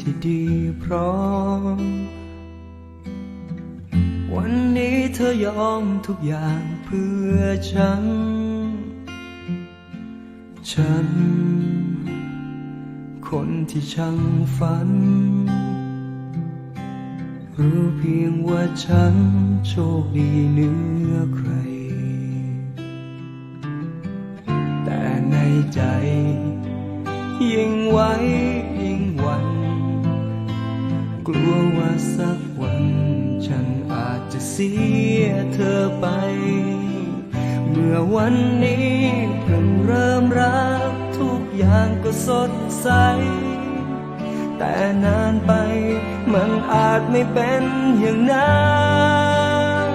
ที่ดีพร้อม วันนี้เธอยอมทุกอย่างเพื่อฉัน ฉัน คนที่ช่างฝัน รู้เพียงว่าฉันโชคดีเหนือใคร แต่ในใจยิ่งไว้ยิ่งหวัน กลัวว่าสักวัน ฉันอาจจะเสียเธอไป เมื่อวันนี้เพิ่งเริ่มรักทุกอย่างก็สดใส แต่นานไปมันอาจไม่เป็นอย่างนั้น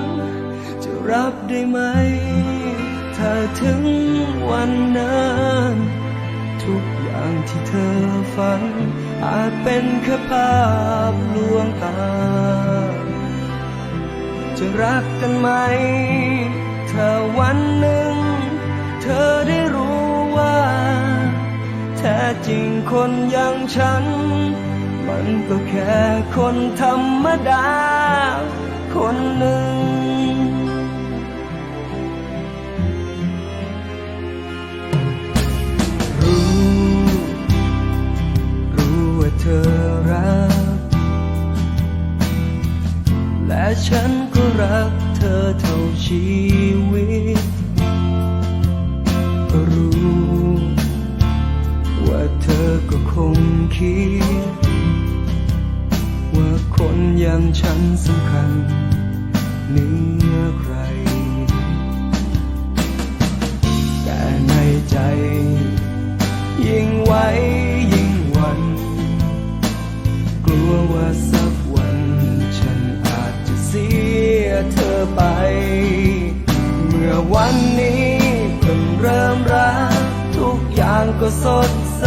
จะรับได้ไหม ถ้าถึงวันนั้น ทุกอย่างที่เธอฝัน อาจเป็นแค่ภาพลวงตา จะรักกันไหม ถ้าวันหนึ่ง เธอได้รู้ว่า แท้จริงคนอย่างฉัน มันก็แค่คนธรรมดา คนหนึ่ง รัก และฉันก็รักเธอเท่าชีวิต รู้ ว่าเธอก็คงคิด ว่าคนอย่างฉันสำคัญเหนือใคร แต่ในใจยิ่งไว้ วันนี้เพิ่งเริ่มรัก ทุกอย่างก็สดใส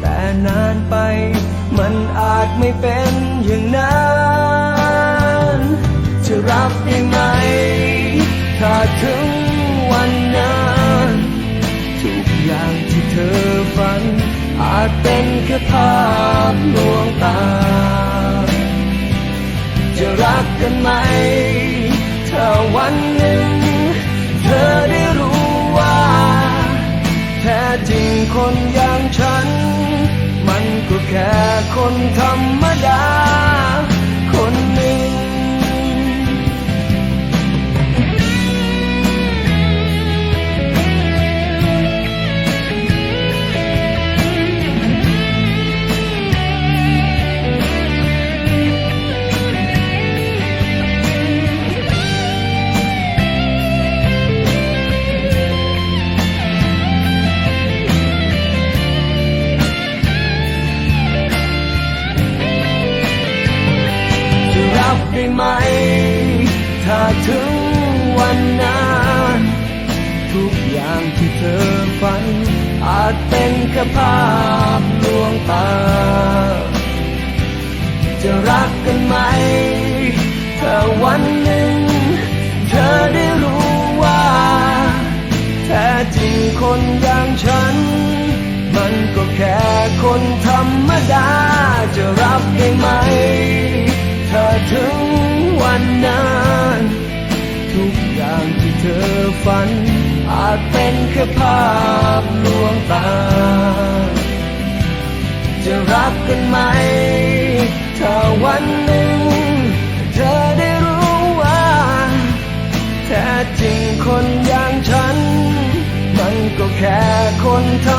แต่นานไปมันอาจไม่เป็นอย่างนั้น จะรับได้ไหม ถ้าถึงวันนั้นทุกอย่างที่เธอฝัน อาจเป็นแค่ภาพลวงตา จะรักกันไหม ถ้าวัน คนอย่างฉัน มันก็แค่คนธรรมดา ถึงวันนั้นทุกอย่างที่เธอฝัน อาจเป็นแค่ภาพลวงตา จะรักกันไหมถ้าวันหนึ่ง เธอได้รู้ว่า แท้จริงคนอย่างฉัน มันก็แค่คนธรรมดาจะรับได้ไหม ฝัน อาจเป็นแค่ภาพลวงตา จะรักกันไหม ถ้าวันหนึ่ง เธอได้รู้ว่า แท้จริงคนอย่างฉัน มันก็แค่คนธร